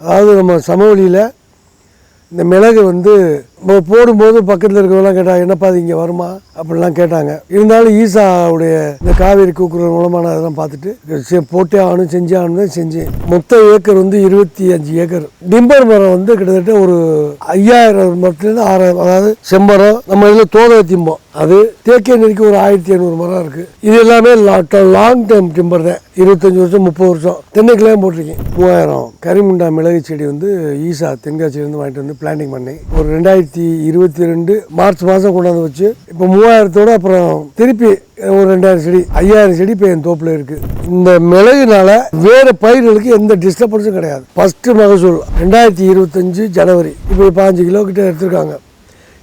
அதாவது நம்ம சமவெளியில் இந்த மிளகு வந்து போடும்போது பக்கத்தில் இருக்கிறவங்களாம் கேட்டாங்க என்னப்பா அது இங்கே வருமா? அப்படிலாம் கேட்டாங்க. இருந்தாலும் ஈசாவுடைய இந்த காவேரி கூக்குற மூலமாக நான் அதெல்லாம் பார்த்துட்டு போட்டே ஆகணும் செஞ்சே ஆகணும் செஞ்சேன். மொத்த ஏக்கர் வந்து இருபத்தி அஞ்சு ஏக்கர். டிம்பர் மரம் வந்து கிட்டத்தட்ட ஒரு ஐயாயிரம் மரத்துலேருந்து ஆறாயிரம் அதாவது செம்மரம் நம்ம இதில் தோதை திம்போம். அது தேக்கிய நெறிக்கு ஒரு ஆயிரத்தி ஐநூறு மரம் இருக்குது இது எல்லாமே லாங் டைம் டிம்பர் தான். இருபத்தஞ்சி வருஷம் முப்பது வருஷம். தென்னைக்கெல்லாம் போட்டிருக்கேன். மூவாயிரம். கரிமுண்டா மிளகு செடி வந்து ஈசா தென்காசியிலேருந்து வாங்கிட்டு வந்து பிளான்டிங் பண்ணி ஒரு ரெண்டாயிரத்தி இருபத்தி ரெண்டு மார்ச் மாதம் கொண்டாந்து வச்சு இப்போ மூவாயிரத்தோட அப்புறம் திருப்பி ஒரு ரெண்டாயிரம் செடி ஐயாயிரம் செடி இப்போ என் தோப்பில் இருக்குது இந்த மிளகுனால வேறு பயிர்களுக்கு எந்த டிஸ்டர்பன்ஸும் கிடையாது. ஃபஸ்ட்டு மகசூல் ரெண்டாயிரத்தி இருபத்தஞ்சு ஜனவரி. இப்போ பாஞ்சு கிலோ கிட்ட எடுத்திருக்காங்க.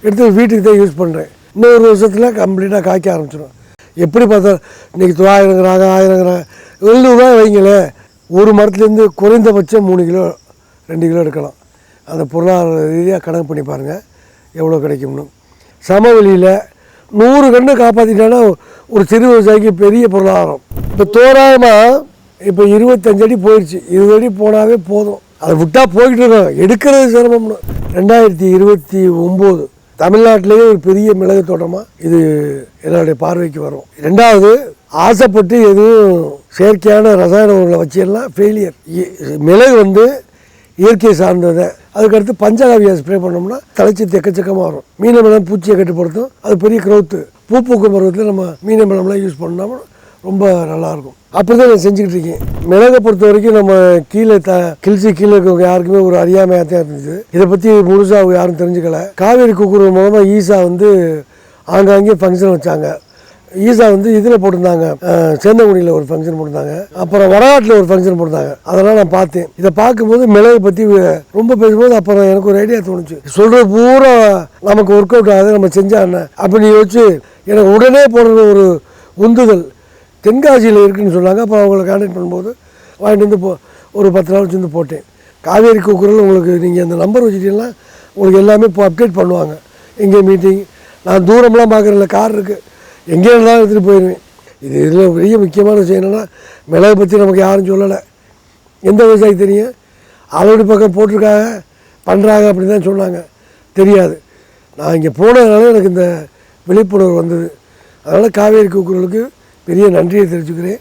எடுத்து வீட்டுக்கு தான் யூஸ் பண்ணுறேன் இன்னொரு வருஷத்தில் கம்ப்ளீட்டாக காய்க்க ஆரம்பிச்சிடும் எப்படி பார்த்தா இன்றைக்கி தொள்ளாயிரங்கிறாங்க ஆயிரங்கிறாங்க எழுநூறுவா வைங்களேன் ஒரு மரத்துலேருந்து குறைந்தபட்சம் மூணு கிலோ ரெண்டு கிலோ எடுக்கலாம். அந்த பொருளாதார ரீதியாக கணக்கு பண்ணி பாருங்கள் எவ்வளோ கிடைக்கும்னு. சமவெளியில் நூறு கன்று காப்பாற்றிட்டான்னா ஒரு சிறு விவசாயிக்கு பெரிய பொருளாதாரம். இப்போ தோராயமாக இப்போ இருபத்தஞ்சு அடி போயிடுச்சு இருபது அடி போனாவே போதும். அதை விட்டால் போய்கிட்டு இருக்கோம் எடுக்கிறது சிரமம்னு. ரெண்டாயிரத்தி இருபத்தி ஒம்பது தமிழ்நாட்டிலேயே ஒரு பெரிய மிளகு தோட்டமாக இது என்னுடைய பார்வைக்கு வரும். ரெண்டாவது ஆசைப்பட்டு எதுவும் செயற்கையான ரசாயன உரங்களை வச்சிடலாம் ஃபெயிலியர் மிளகு வந்து இயற்கை சார்ந்ததை. அதுக்கடுத்து பஞ்சகாவியை ஸ்ப்ரே பண்ணோம்னா தலைச்சி எக்கச்சக்கமாக வரும். மீனமிலம் பூச்சியை கட்டுப்படுத்தும். அது பெரிய க்ரௌத்து பூ பூக்கும் பருவத்தில் நம்ம மீனமிலம்லாம் யூஸ் பண்ணோம்னா ரொம்ப நல்லாயிருக்கும். அப்படி தான் நான் செஞ்சுக்கிட்டு இருக்கேன். மிளகை பொறுத்த வரைக்கும் நம்ம கீழே த கிழிச்சி கீழே இருக்கவங்க யாருக்குமே ஒரு அறியாமையாக தான் இருந்துச்சு. இதை பற்றி முழுசாக யாரும் தெரிஞ்சுக்கல. காவேரி குக்குரல் மூலமாக ஈசா வந்து ஆங்காங்கே ஃபங்க்ஷன் வச்சாங்க. ஈசா வந்து இதில் போட்டிருந்தாங்க. சேந்தங்குடியில் ஒரு ஃபங்க்ஷன் போட்டிருந்தாங்க. அப்புறம் வடநாட்டில் ஒரு ஃபங்க்ஷன் போட்டிருந்தாங்க. அதெல்லாம் நான் பார்த்தேன். இதை பார்க்கும்போது மிளகு பற்றி ரொம்ப பேசும்போது அப்புறம் எனக்கு ஒரு ஐடியா தோணுச்சு. சொல்கிறது பூரா நமக்கு ஒர்க் அவுட் ஆகுது நம்ம செஞ்சா என்ன? அப்படின்னு யோசிச்சு எனக்கு உடனே போடுறது ஒரு உந்துதல். தென்காசியில் இருக்குன்னு சொன்னாங்க. அப்போ அவங்கள கான்டாக்ட் பண்ணும்போது வாங்கிட்டு வந்து போ ஒரு பத்து நாள் வச்சுருந்து போட்டேன். காவேரி குக்கரில் உங்களுக்கு நீங்கள் அந்த நம்பர் வச்சுட்டீங்கன்னா உங்களுக்கு எல்லாமே இப்போ அப்டேட் பண்ணுவாங்க. எங்கே மீட்டிங் நான் தூரம்லாம் பார்க்குறதில்ல. கார் இருக்குது எங்கே இருந்தாலும் எடுத்துகிட்டு போயிடுவேன். இது இதில் பெரிய முக்கியமான விஷயம் என்னென்னா மிளகு பற்றி நமக்கு யாரும் சொல்லலை. எந்த விவசாயி தெரியும்? அளவடி பக்கம் போட்டிருக்காங்க பண்ணுறாங்க அப்படின்னு தான் சொன்னாங்க. தெரியாது. நான் இங்கே போனதுனால எனக்கு இந்த விழிப்புணர்வு வந்தது. அதனால் காவேரி கூக்குரலுக்கு பெரிய நன்றியை தெரிவிச்சுக்கிறேன்.